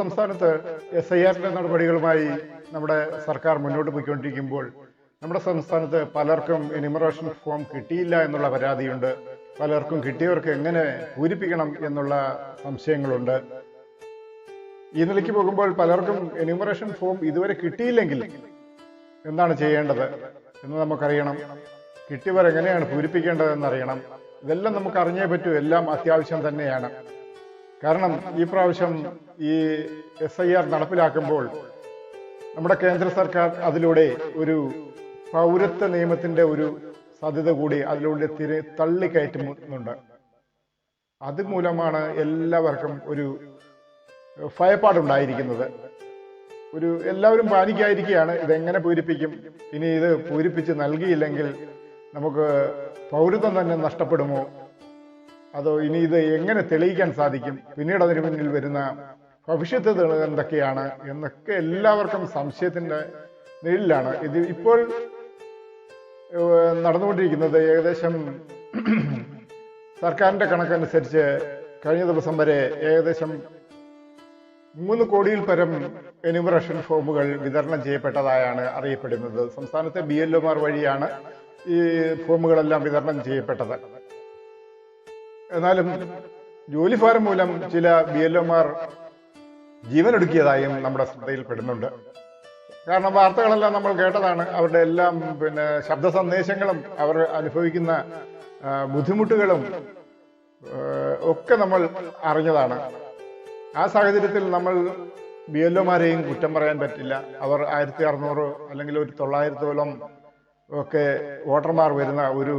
സംസ്ഥാനത്ത് S I ആറിന്റെ നടപടികളുമായി നമ്മുടെ സർക്കാർ മുന്നോട്ട് പോയിക്കൊണ്ടിരിക്കുമ്പോൾ നമ്മുടെ സംസ്ഥാനത്ത് പലർക്കും എനിമറേഷൻ ഫോം കിട്ടിയില്ല എന്നുള്ള പരാതിയുണ്ട്. പലർക്കും കിട്ടിയവർക്ക് എങ്ങനെ പൂരിപ്പിക്കണം എന്നുള്ള സംശയങ്ങളുണ്ട്. ഈ നിലയ്ക്ക് പോകുമ്പോൾ പലർക്കും എനിമറേഷൻ ഫോം ഇതുവരെ കിട്ടിയില്ലെങ്കിൽ എന്താണ് ചെയ്യേണ്ടത് എന്ന് നമുക്കറിയണം. കിട്ടിയവർ എങ്ങനെയാണ് പൂരിപ്പിക്കേണ്ടതെന്ന് അറിയണം. ഇതെല്ലാം നമുക്ക് അറിഞ്ഞേ പറ്റൂ. എല്ലാം അത്യാവശ്യം തന്നെയാണ്. കാരണം ഈ പ്രാവശ്യം ഈ എസ് ഐ ആർ നടപ്പിലാക്കുമ്പോൾ നമ്മുടെ കേന്ദ്ര സർക്കാർ അതിലൂടെ ഒരു പൗരത്വ നിയമത്തിന്റെ ഒരു സാധ്യത കൂടി അതിലൂടെ തിരി തള്ളിക്കയറ്റുന്നുണ്ട് അതുമൂലമാണ് എല്ലാവർക്കും ഒരു ഭയപ്പാടുണ്ടായിരിക്കുന്നത്. ഒരു എല്ലാവരും പാനിക്കായിരിക്കുകയാണ് ഇതെങ്ങനെ പൂരിപ്പിക്കും? ഇനി ഇത് പൂരിപ്പിച്ച് നൽകിയില്ലെങ്കിൽ നമുക്ക് പൗരത്വം തന്നെ നഷ്ടപ്പെടുമോ? അതോ ഇനി ഇത് എങ്ങനെ തെളിയിക്കാൻ സാധിക്കും? പിന്നീട് അതിന് മുന്നിൽ വരുന്ന ഭവിഷ്യത്ത് എന്തൊക്കെയാണ് എന്നൊക്കെ എല്ലാവർക്കും സംശയത്തിന്റെ നിഴലിലാണ്. ഇത് ഇപ്പോൾ നടന്നുകൊണ്ടിരിക്കുന്നത് ഏകദേശം സർക്കാരിന്റെ കണക്കനുസരിച്ച് കഴിഞ്ഞ ദിവസം വരെ ഏകദേശം മൂന്ന് കോടിയിൽ പരം എന്യൂമറേഷൻ ഫോമുകൾ വിതരണം ചെയ്യപ്പെട്ടതായാണ് അറിയപ്പെടുന്നത്. സംസ്ഥാനത്തെ ബി എൽ വഴിയാണ് ഈ ഫോമുകളെല്ലാം വിതരണം ചെയ്യപ്പെട്ടത്. എന്നാലും ജോലിഭാരം മൂലം ചില ബി എൽ ഒമാർ ജീവനൊടുക്കിയതായും നമ്മുടെ ശ്രദ്ധയിൽപ്പെടുന്നുണ്ട്. കാരണം വാർത്തകളെല്ലാം നമ്മൾ കേട്ടതാണ്. അവരുടെ എല്ലാം പിന്നെ ശബ്ദ സന്ദേശങ്ങളും അവർ അനുഭവിക്കുന്ന ബുദ്ധിമുട്ടുകളും ഒക്കെ നമ്മൾ അറിഞ്ഞതാണ്. ആ സാഹചര്യത്തിൽ നമ്മൾ ബി എൽ ഒമാരെയും കുറ്റം പറയാൻ പറ്റില്ല. അവർ ആയിരത്തി അറുന്നൂറ് അല്ലെങ്കിൽ ഒരു തൊള്ളായിരത്തോളം ഒക്കെ വോട്ടർമാർ വരുന്ന ഒരു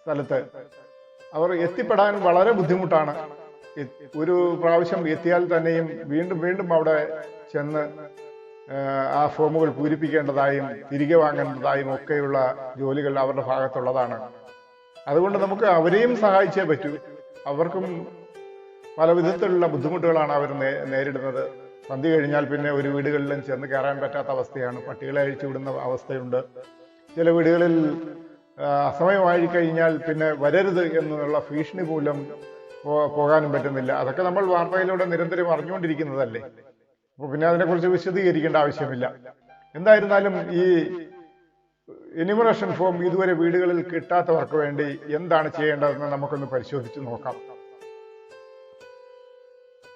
സ്ഥലത്ത് അവർ എത്തിപ്പെടാൻ വളരെ ബുദ്ധിമുട്ടാണ്. ഒരു പ്രാവശ്യം എത്തിയാൽ തന്നെയും വീണ്ടും വീണ്ടും അവിടെ ചെന്ന് ആ, ഫോമുകൾ പൂരിപ്പിക്കേണ്ടതായും തിരികെ വാങ്ങേണ്ടതായും ഒക്കെയുള്ള ജോലികൾ അവരുടെ ഭാഗത്തുള്ളതാണ്. അതുകൊണ്ട് നമുക്ക് അവരെയും സഹായിച്ചേ പറ്റൂ. അവർക്കും പല വിധത്തിലുള്ള ബുദ്ധിമുട്ടുകളാണ് അവർ നേരിടുന്നത്. പന്തി കഴിഞ്ഞാൽ പിന്നെ ഒരു വീടുകളിലും ചെന്ന് കയറാൻ പറ്റാത്ത അവസ്ഥയാണ്. പട്ടികളെ അഴിച്ചു വിടുന്ന അവസ്ഥയുണ്ട്. ചില വീടുകളിൽ അസമയമായി കഴിഞ്ഞാൽ പിന്നെ വരരുത് എന്നുള്ള ഭീഷണി മൂലം പോകാനും പറ്റുന്നില്ല. അതൊക്കെ നമ്മൾ വാർത്തയിലൂടെ നിരന്തരം അറിഞ്ഞുകൊണ്ടിരിക്കുന്നതല്ലേ? അപ്പൊ പിന്നെ അതിനെക്കുറിച്ച് വിശദീകരിക്കേണ്ട ആവശ്യമില്ല. എന്തായിരുന്നാലും ഈ എനിമറേഷൻ ഫോം ഇതുവരെ വീടുകളിൽ കിട്ടാത്തവർക്ക് വേണ്ടി എന്താണ് ചെയ്യേണ്ടതെന്ന് നമുക്കൊന്ന് പരിശോധിച്ച് നോക്കാം.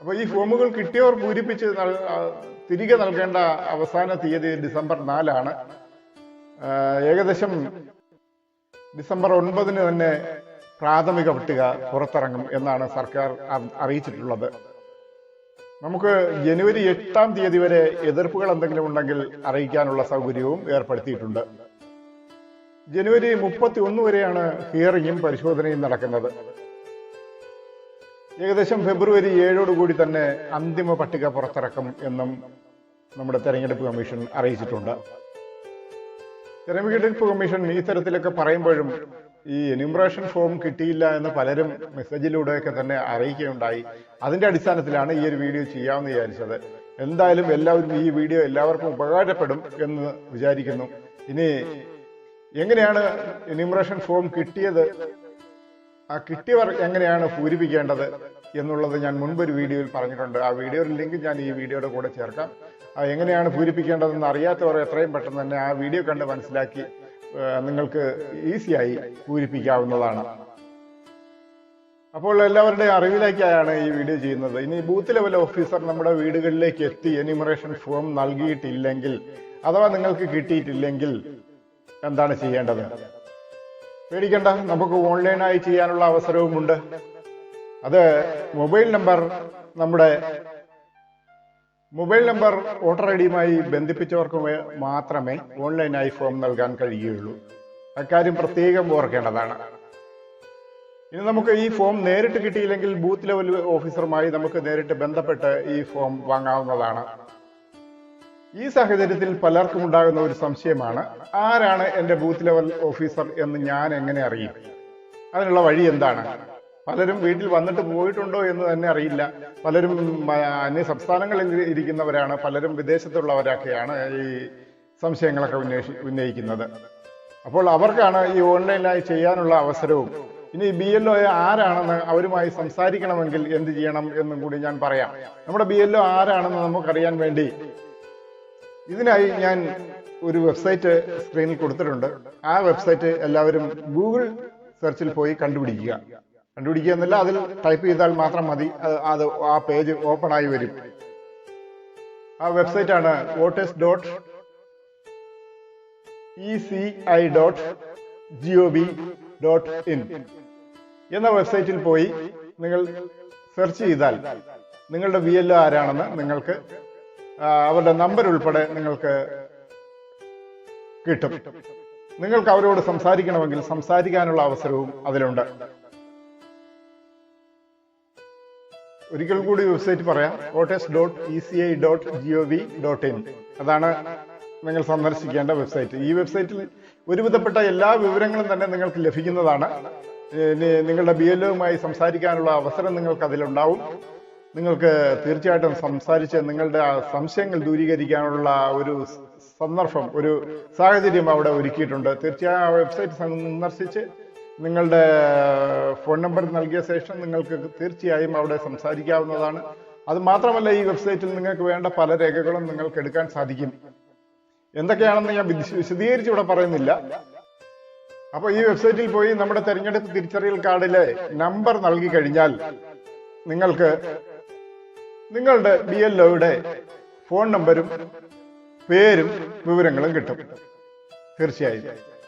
അപ്പൊ ഈ ഫോമുകൾ കിട്ടിയവർ പൂരിപ്പിച്ച് തിരികെ നൽകേണ്ട അവസാന തീയതി ഡിസംബർ നാലാണ്. ഏകദേശം ഡിസംബർ ഒൻപതിന് തന്നെ പ്രാഥമിക പട്ടിക പുറത്തിറങ്ങും എന്നാണ് സർക്കാർ അറിയിച്ചിട്ടുള്ളത്. നമുക്ക് ജനുവരി എട്ടാം തീയതി വരെ എതിർപ്പുകൾ എന്തെങ്കിലും ഉണ്ടെങ്കിൽ അറിയിക്കാനുള്ള സൗകര്യവും ഏർപ്പെടുത്തിയിട്ടുണ്ട്. ജനുവരി മുപ്പത്തി ഒന്ന് വരെയാണ് ഹിയറിംഗും പരിശോധനയും നടക്കുന്നത്. ഏകദേശം ഫെബ്രുവരി ഏഴോടുകൂടി തന്നെ അന്തിമ പട്ടിക പുറത്തിറക്കും എന്നും നമ്മുടെ തെരഞ്ഞെടുപ്പ് കമ്മീഷൻ അറിയിച്ചിട്ടുണ്ട്. തെരഞ്ഞെടുപ്പ് കമ്മീഷൻ ഈ തരത്തിലൊക്കെ പറയുമ്പോഴും ഈ എന്യൂമറേഷൻ ഫോം കിട്ടിയില്ല എന്ന് പലരും മെസ്സേജിലൂടെയൊക്കെ തന്നെ അറിയിക്കുകയുണ്ടായി. അതിന്റെ അടിസ്ഥാനത്തിലാണ് ഈ ഒരു വീഡിയോ ചെയ്യാമെന്ന് വിചാരിച്ചത്. എന്തായാലും എല്ലാവരും ഈ വീഡിയോ എല്ലാവർക്കും ഉപകാരപ്പെടും എന്ന് വിചാരിക്കുന്നു. ഇനി എങ്ങനെയാണ് എന്യൂമറേഷൻ ഫോം കിട്ടിയത്? ആ കിട്ടിയവർ എങ്ങനെയാണ് പൂരിപ്പിക്കേണ്ടത്? എന്നുള്ളത് ഞാൻ മുൻപൊരു വീഡിയോയിൽ പറഞ്ഞിട്ടുണ്ട്. ആ വീഡിയോ ലിങ്ക് ഞാൻ ഈ വീഡിയോയുടെ കൂടെ ചേർക്കാം. എങ്ങനെയാണ് പൂരിപ്പിക്കേണ്ടതെന്ന് അറിയാത്തവർ എത്രയും പെട്ടെന്ന് തന്നെ ആ വീഡിയോ കണ്ട് മനസ്സിലാക്കി നിങ്ങൾക്ക് ഈസിയായി പൂരിപ്പിക്കാവുന്നതാണ്. അപ്പോൾ എല്ലാവരുടെയും അറിവിലേക്കായാണ് ഈ വീഡിയോ ചെയ്യുന്നത്. ഇനി ബൂത്ത് ലെവൽ ഓഫീസർ നമ്മുടെ വീടുകളിലേക്ക് എത്തി എനിമറേഷൻ ഫോം നൽകിയിട്ടില്ലെങ്കിൽ അഥവാ നിങ്ങൾക്ക് കിട്ടിയിട്ടില്ലെങ്കിൽ എന്താണ് ചെയ്യേണ്ടത്? പേടിക്കണ്ട നമുക്ക് ഓൺലൈനായി ചെയ്യാനുള്ള അവസരവുമുണ്ട്. അത് മൊബൈൽ നമ്പർ നമ്മുടെ മൊബൈൽ നമ്പർ വോട്ടർ ഐ ഡിയുമായി ബന്ധിപ്പിച്ചവർക്ക് മാത്രമേ ഓൺലൈനായി ഫോം നൽകാൻ കഴിയുകയുള്ളൂ. അക്കാര്യം പ്രത്യേകം ഓർക്കേണ്ടതാണ്. ഇനി നമുക്ക് ഈ ഫോം നേരിട്ട് കിട്ടിയില്ലെങ്കിൽ ബൂത്ത് ലെവൽ ഓഫീസറുമായി നമുക്ക് നേരിട്ട് ബന്ധപ്പെട്ട് ഈ ഫോം വാങ്ങാവുന്നതാണ്. ഈ സാഹചര്യത്തിൽ പലർക്കും ഉണ്ടാകുന്ന ഒരു സംശയമാണ് ആരാണ് എന്റെ ബൂത്ത് ലെവൽ ഓഫീസർ എന്ന് ഞാൻ എങ്ങനെ അറിയും? അതിനുള്ള വഴി എന്താണ്? പലരും വീട്ടിൽ വന്നിട്ട് പോയിട്ടുണ്ടോ എന്ന് തന്നെ അറിയില്ല. പലരും അന്യ സംസ്ഥാനങ്ങളിൽ ഇരിക്കുന്നവരാണ് പലരും വിദേശത്തുള്ളവരൊക്കെയാണ് ഈ സംശയങ്ങളൊക്കെ ഉന്നയി ഉന്നയിക്കുന്നത്. അപ്പോൾ അവർക്കാണ് ഈ ഓൺലൈനായി ചെയ്യാനുള്ള അവസരവും. ഇനി ബി എൽ ഒ ആരാണെന്ന് അവരുമായി സംസാരിക്കണമെങ്കിൽ എന്ത് ചെയ്യണം എന്നും കൂടി ഞാൻ പറയാം. നമ്മുടെ ബി എൽ ഒ ആരാണെന്ന് നമുക്കറിയാൻ വേണ്ടി ഇതിനായി ഞാൻ ഒരു വെബ്സൈറ്റ് സ്ക്രീനിൽ കൊടുത്തിട്ടുണ്ട്. ആ വെബ്സൈറ്റ് എല്ലാവരും ഗൂഗിൾ സെർച്ചിൽ പോയി കണ്ടുപിടിക്കുക. കണ്ടുപിടിക്കുക എന്നല്ല അതിൽ ടൈപ്പ് ചെയ്താൽ മാത്രം മതി. അത് ആ പേജ് ഓപ്പൺ ആയി വരും. ആ വെബ്സൈറ്റ് ആണ് voters dot E C I dot G O B dot in എന്ന വെബ്സൈറ്റിൽ പോയി നിങ്ങൾ സെർച്ച് ചെയ്താൽ നിങ്ങളുടെ വി എൽ ആരാണെന്ന് നിങ്ങൾക്ക് അവരുടെ നമ്പർ ഉൾപ്പെടെ നിങ്ങൾക്ക് കിട്ടും. നിങ്ങൾക്ക് അവരോട് സംസാരിക്കണമെങ്കിൽ സംസാരിക്കാനുള്ള അവസരവും അതിലുണ്ട്. ഒരിക്കൽ കൂടി വെബ്സൈറ്റ് പറയാം. Voters dot E C I dot G O V dot in അതാണ് നിങ്ങൾ സന്ദർശിക്കേണ്ട വെബ്സൈറ്റ്. ഈ വെബ്സൈറ്റിൽ ഒരുവിധപ്പെട്ട എല്ലാ വിവരങ്ങളും തന്നെ നിങ്ങൾക്ക് ലഭിക്കുന്നതാണ്. നിങ്ങളുടെ ബി എൽ സംസാരിക്കാനുള്ള അവസരം നിങ്ങൾക്ക് അതിലുണ്ടാവും. നിങ്ങൾക്ക് തീർച്ചയായിട്ടും സംസാരിച്ച് നിങ്ങളുടെ സംശയങ്ങൾ ദൂരീകരിക്കാനുള്ള ഒരു സന്ദർഭം ഒരു സാഹചര്യം അവിടെ ഒരുക്കിയിട്ടുണ്ട്. തീർച്ചയായും ആ വെബ്സൈറ്റ് സന്ദർശിച്ച് നിങ്ങളുടെ ഫോൺ നമ്പർ നൽകിയ ശേഷം നിങ്ങൾക്ക് തീർച്ചയായും അവിടെ സംസാരിക്കാവുന്നതാണ്. അത് മാത്രമല്ല ഈ വെബ്സൈറ്റിൽ നിങ്ങൾക്ക് വേണ്ട പല രേഖകളും നിങ്ങൾക്ക് എടുക്കാൻ സാധിക്കും. എന്തൊക്കെയാണെന്ന് ഞാൻ വിശ- വിശദീകരിച്ച് ഇവിടെ പറയുന്നില്ല. അപ്പൊ ഈ വെബ്സൈറ്റിൽ പോയി നമ്മുടെ തെരഞ്ഞെടുപ്പ് തിരിച്ചറിയൽ കാർഡിലെ നമ്പർ നൽകി കഴിഞ്ഞാൽ നിങ്ങൾക്ക് നിങ്ങളുടെ ബി എൽ ഒയുടെ ഫോൺ നമ്പരും പേരും വിവരങ്ങളും കിട്ടും. തീർച്ചയായും.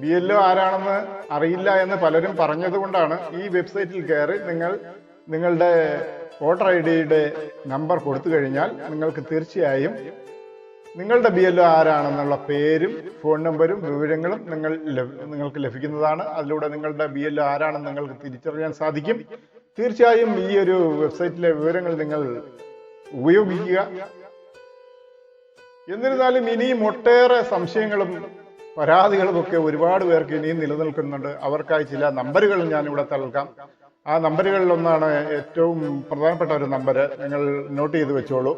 ബി എൽ ഒ ആരാണെന്ന് അറിയില്ല എന്ന് പലരും പറഞ്ഞതുകൊണ്ടാണ് ഈ വെബ്സൈറ്റിൽ കയറി നിങ്ങൾ നിങ്ങളുടെ വോട്ടർ ഐ ഡിയുടെ നമ്പർ കൊടുത്തു കഴിഞ്ഞാൽ നിങ്ങൾക്ക് തീർച്ചയായും നിങ്ങളുടെ ബി എൽ ഒ ആരാണെന്നുള്ള പേരും ഫോൺ നമ്പരും വിവരങ്ങളും നിങ്ങൾ നിങ്ങൾക്ക് ലഭിക്കുന്നതാണ്. അതിലൂടെ നിങ്ങളുടെ ബി എൽ ഒ ആരാണെന്ന് നിങ്ങൾക്ക് തിരിച്ചറിയാൻ സാധിക്കും. തീർച്ചയായും ഈ ഒരു വെബ്സൈറ്റിലെ വിവരങ്ങൾ നിങ്ങൾ ഉപയോഗിക്കുക. എന്നിരുന്നാലും ഇനിയും ഒട്ടേറെ സംശയങ്ങളും പരാതികളും ഒക്കെ ഒരുപാട് പേർക്ക് ഇനിയും നിലനിൽക്കുന്നുണ്ട്. അവർക്കായി ചില നമ്പറുകൾ ഞാൻ ഇവിടെ നൽകാം ആ നമ്പറുകളിൽ ഒന്നാണ് ഏറ്റവും പ്രധാനപ്പെട്ട ഒരു നമ്പർ നിങ്ങൾ നോട്ട് ചെയ്ത് വെച്ചോളൂ.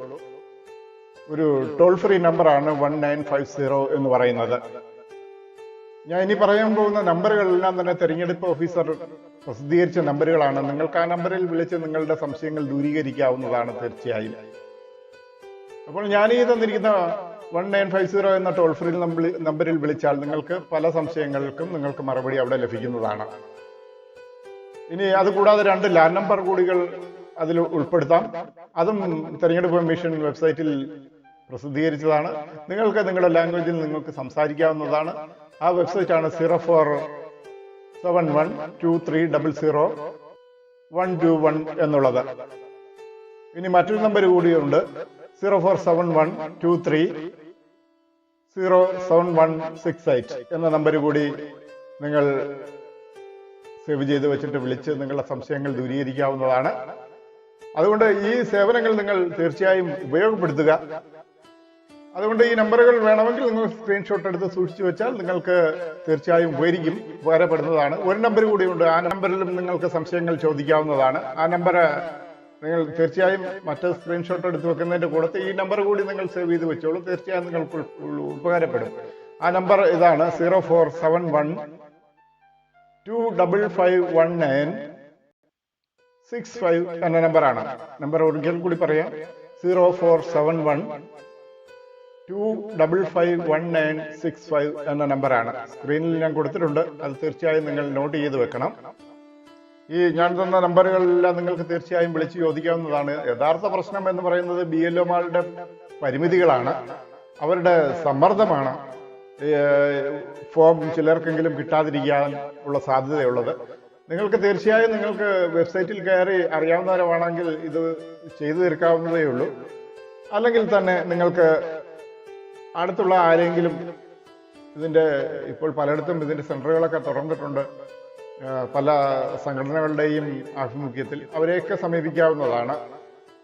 ഒരു ടോൾ ഫ്രീ നമ്പറാണ് വൺ നയൻ ഫൈവ് സീറോ എന്ന് പറയുന്നത്. ഞാൻ ഇനി പറയാൻ പോകുന്ന നമ്പറുകളെല്ലാം തന്നെ തെരഞ്ഞെടുപ്പ് ഓഫീസർ പ്രസിദ്ധീകരിച്ച നമ്പറുകളാണ്. നിങ്ങൾക്ക് ആ നമ്പറിൽ വിളിച്ച് നിങ്ങളുടെ സംശയങ്ങൾ ദൂരീകരിക്കാവുന്നതാണ് തീർച്ചയായും. അപ്പോൾ ഞാൻ ഈ തന്നിരിക്കുന്ന വൺ നയൻ ഫൈവ് സീറോ എന്ന ടോൾ ഫ്രീ നമ്പറിൽ വിളിച്ചാൽ നിങ്ങൾക്ക് പല സംശയങ്ങൾക്കും നിങ്ങൾക്ക് മറുപടി അവിടെ ലഭിക്കുന്നതാണ്. ഇനി അതുകൂടാതെ രണ്ട് ലാൻഡ് നമ്പർ കൂടികൾ അതിൽ ഉൾപ്പെടുത്താം. അതും തെരഞ്ഞെടുപ്പ് കമ്മീഷൻ വെബ്സൈറ്റിൽ പ്രസിദ്ധീകരിച്ചതാണ്. നിങ്ങൾക്ക് നിങ്ങളുടെ ലാംഗ്വേജിൽ നിങ്ങൾക്ക് സംസാരിക്കാവുന്നതാണ്. ആ വെബ്സൈറ്റ് ആണ് zero four seven one two three double zero one two one എന്നുള്ളത്. ഇനി മറ്റൊരു നമ്പർ കൂടിയുണ്ട്. Zero four seven one two three zero seven one six eight എന്ന നമ്പർ കൂടി നിങ്ങൾ സേവ് ചെയ്ത് വെച്ചിട്ട് വിളിച്ച് നിങ്ങളുടെ സംശയങ്ങൾ ദൂരീകരിക്കാവുന്നതാണ്. അതുകൊണ്ട് ഈ സേവനങ്ങൾ നിങ്ങൾ തീർച്ചയായും ഉപയോഗപ്പെടുത്തുക. അതുകൊണ്ട് ഈ നമ്പറുകൾ വേണമെങ്കിൽ നിങ്ങൾ സ്ക്രീൻഷോട്ട് എടുത്ത് സൂക്ഷിച്ചു വെച്ചാൽ നിങ്ങൾക്ക് തീർച്ചയായും ഉപകരിക്കും ഉപകാരപ്പെടുന്നതാണ്. ഒരു നമ്പർ കൂടിയുണ്ട് ആ നമ്പറിലും നിങ്ങൾക്ക് സംശയങ്ങൾ ചോദിക്കാവുന്നതാണ്. ആ നമ്പർ നിങ്ങൾ തീർച്ചയായും മറ്റ് സ്ക്രീൻഷോട്ട് എടുത്ത് വെക്കുന്നതിന്റെ കൂടത്ത് ഈ നമ്പർ കൂടി നിങ്ങൾ സേവ് ചെയ്ത് വെച്ചോളൂ. തീർച്ചയായും നിങ്ങൾക്ക് ഉപകാരപ്പെടും. ആ നമ്പർ ഇതാണ് zero four seven one two double five one nine six five എന്ന നമ്പറാണ് നമ്പർ ഒരിക്കൽ കൂടി പറയാം. Zero four seven one two double five one nine six five എന്ന നമ്പറാണ് സ്ക്രീനിൽ ഞാൻ കൊടുത്തിട്ടുണ്ട്. അത് തീർച്ചയായും നിങ്ങൾ നോട്ട് ചെയ്ത് വെക്കണം. ഈ ഞാൻ തന്ന നമ്പറുകളെല്ലാം നിങ്ങൾക്ക് തീർച്ചയായും വിളിച്ച് ചോദിക്കാവുന്നതാണ്. യഥാർത്ഥ പ്രശ്നം എന്ന് പറയുന്നത് ബി എൽ ഒമാരുടെ പരിമിതികളാണ്. അവരുടെ സമ്മർദ്ദമാണ്. ഫോം ചിലർക്കെങ്കിലും കിട്ടാതിരിക്കാൻ ഉള്ള സാധ്യതയുള്ളത്. നിങ്ങൾക്ക് തീർച്ചയായും നിങ്ങൾക്ക് വെബ്സൈറ്റിൽ കയറി അറിയാവുന്നവരമാണെങ്കിൽ ഇത് ചെയ്തു തീർക്കാവുന്നതേ ഉള്ളൂ. അല്ലെങ്കിൽ തന്നെ നിങ്ങൾക്ക് അടുത്തുള്ള ആരെങ്കിലും ഇതിന്റെ ഇപ്പോൾ പലയിടത്തും ഇതിന്റെ സെന്ററുകളൊക്കെ തുറന്നിട്ടുണ്ട്. പല സംഘടനകളുടെയും ആഭിമുഖ്യത്തിൽ അവരെയൊക്കെ സമീപിക്കാവുന്നതാണ്.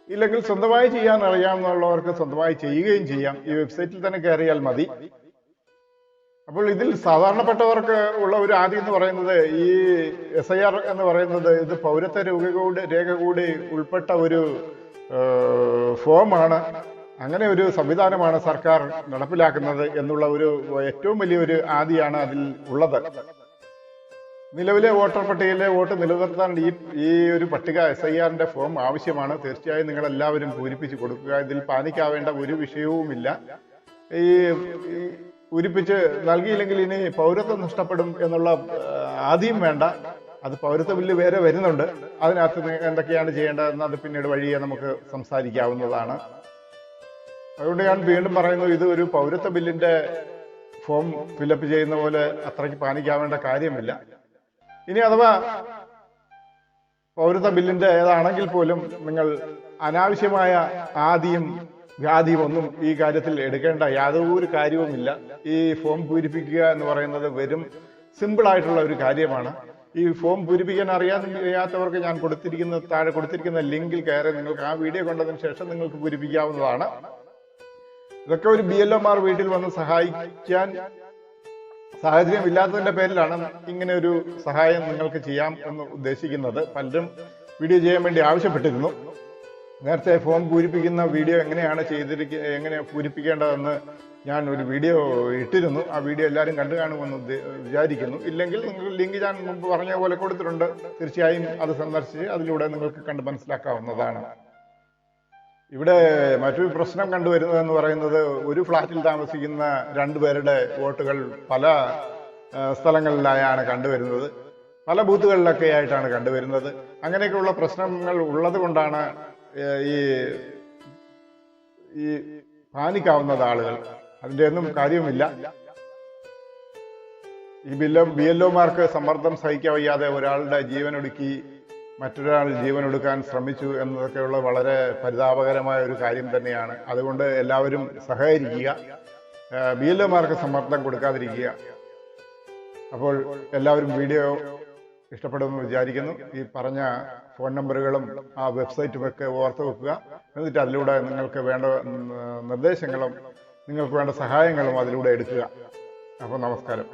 ഇല്ലെങ്കിൽ സ്വന്തമായി ചെയ്യാൻ അറിയാവുന്നവർക്ക് സ്വന്തമായി ചെയ്യുകയും ചെയ്യാം. ഈ വെബ്സൈറ്റിൽ തന്നെ കയറിയാൽ മതി. അപ്പോൾ ഇതിൽ സാധാരണപ്പെട്ടവർക്ക് ഉള്ള ഒരു ആദ്യം എന്ന് പറയുന്നത് ഈ എസ് ഐ ആർ എന്ന് പറയുന്നത് ഇത് പൗരത്വ രേഖ കൂടി രേഖ കൂടി ഉൾപ്പെട്ട ഒരു ഫോമാണ്. അങ്ങനെ ഒരു സംവിധാനമാണ് സർക്കാർ നടപ്പിലാക്കുന്നത് എന്നുള്ള ഒരു ഏറ്റവും വലിയൊരു ആദിയാണ് അതിൽ ഉള്ളത്. നിലവിലെ വോട്ടർ പട്ടികയിലെ വോട്ട് നിലനിർത്താൻ ഈ ഈ ഒരു പട്ടിക എസ് ഐ ആറിന്റെ ഫോം ആവശ്യമാണ്. തീർച്ചയായും നിങ്ങൾ എല്ലാവരും പൂരിപ്പിച്ച് കൊടുക്കുക. ഇതിൽ പാനിക്കാവേണ്ട ഒരു വിഷയവുമില്ല. ഈ പൂരിപ്പിച്ച് നൽകിയില്ലെങ്കിൽ ഇനി പൗരത്വം നഷ്ടപ്പെടും എന്നുള്ള ആദ്യം വേണ്ട. അത് പൗരത്വ ബില്ല് വേറെ വരുന്നുണ്ട്. അതിനകത്ത് എന്തൊക്കെയാണ് ചെയ്യേണ്ടതെന്ന് അത് പിന്നീട് വഴിയെ നമുക്ക് സംസാരിക്കാവുന്നതാണ്. അതുകൊണ്ട് ഞാൻ വീണ്ടും പറയുന്നു ഇത് ഒരു പൗരത്വ ബില്ലിന്റെ ഫോം ഫില്ലപ്പ് ചെയ്യുന്ന പോലെ അത്രയ്ക്ക് പാനിക്കാവേണ്ട കാര്യമില്ല. ഇനി അഥവാ പൗരത്വ ബില്ലിന്റെ ഏതാണെങ്കിൽ പോലും നിങ്ങൾ അനാവശ്യമായ ആദിയും വ്യാധിയും ഒന്നും ഈ കാര്യത്തിൽ എടുക്കേണ്ട യാതൊരു കാര്യവുമില്ല. ഈ ഫോം പൂരിപ്പിക്കുക എന്ന് പറയുന്നത് വെറും സിമ്പിൾ ആയിട്ടുള്ള ഒരു കാര്യമാണ്. ഈ ഫോം പൂരിപ്പിക്കാൻ അറിയാത്തവർക്ക് ഞാൻ കൊടുത്തിരിക്കുന്ന താഴെ കൊടുത്തിരിക്കുന്ന ലിങ്കിൽ കയറി നിങ്ങൾക്ക് ആ വീഡിയോ കണ്ടതിന് ശേഷം നിങ്ങൾക്ക് പൂരിപ്പിക്കാവുന്നതാണ്. ഇതൊക്കെ ഒരു ബി എൽ വീട്ടിൽ വന്ന് സഹായിക്കാൻ സാഹചര്യം ഇല്ലാത്തതിന്റെ പേരിലാണ് ഇങ്ങനെ ഒരു സഹായം നിങ്ങൾക്ക് ചെയ്യാം എന്ന് ഉദ്ദേശിക്കുന്നത്. പലരും വീഡിയോ ചെയ്യാൻ വേണ്ടി ആവശ്യപ്പെട്ടിരുന്നു. നേരത്തെ ഫോം പൂരിപ്പിക്കുന്ന വീഡിയോ എങ്ങനെയാണ് ചെയ്തിരിക്ക എങ്ങനെ പൂരിപ്പിക്കേണ്ടതെന്ന് ഞാൻ ഒരു വീഡിയോ ഇട്ടിരുന്നു. ആ വീഡിയോ എല്ലാവരും കണ്ടു കാണുമെന്ന് വിചാരിക്കുന്നു. ഇല്ലെങ്കിൽ നിങ്ങൾ ലിങ്ക് ഞാൻ മുമ്പ് പറഞ്ഞ പോലെ കൊടുത്തിട്ടുണ്ട്. തീർച്ചയായും അത് സന്ദർശിച്ച് അതിലൂടെ നിങ്ങൾക്ക് കണ്ട് മനസ്സിലാക്കാവുന്നതാണ്. ഇവിടെ മറ്റൊരു പ്രശ്നം കണ്ടുവരുന്നത് എന്ന് പറയുന്നത് ഒരു ഫ്ലാറ്റിൽ താമസിക്കുന്ന രണ്ടുപേരുടെ വോട്ടുകൾ പല സ്ഥലങ്ങളിലായാണ് കണ്ടുവരുന്നത്. പല ബൂത്തുകളിലൊക്കെ ആയിട്ടാണ് കണ്ടുവരുന്നത്. അങ്ങനെയൊക്കെയുള്ള പ്രശ്നങ്ങൾ ഉള്ളത് കൊണ്ടാണ് ഈ ഈ പാനിക്കാവുന്നത് ആളുകൾ. അതിന്റെ ഒന്നും കാര്യവുമില്ല. ഈ ബില്ലോ ബി എൽ ഒമാർക്ക് സമ്മർദ്ദം സഹിക്കാൻ വയ്യാതെ ഒരാളുടെ ജീവനൊടുക്കി മറ്റൊരാൾ ജീവനൊടുക്കാൻ ശ്രമിച്ചു എന്നതൊക്കെയുള്ള വളരെ പരിതാപകരമായ ഒരു കാര്യം തന്നെയാണ്. അതുകൊണ്ട് എല്ലാവരും സഹകരിക്കുക. ബി എൽ എമാർക്ക് സമ്മർദ്ദം കൊടുക്കാതിരിക്കുക. അപ്പോൾ എല്ലാവരും വീഡിയോ ഇഷ്ടപ്പെടുമെന്ന് വിചാരിക്കുന്നു. ഈ പറഞ്ഞ ഫോൺ നമ്പറുകളും ആ വെബ്സൈറ്റും ഒക്കെ ഓർത്ത് വെക്കുക. എന്നിട്ട് അതിലൂടെ നിങ്ങൾക്ക് വേണ്ട നിർദ്ദേശങ്ങളും നിങ്ങൾക്ക് വേണ്ട സഹായങ്ങളും അതിലൂടെ എടുക്കുക. അപ്പോൾ നമസ്കാരം.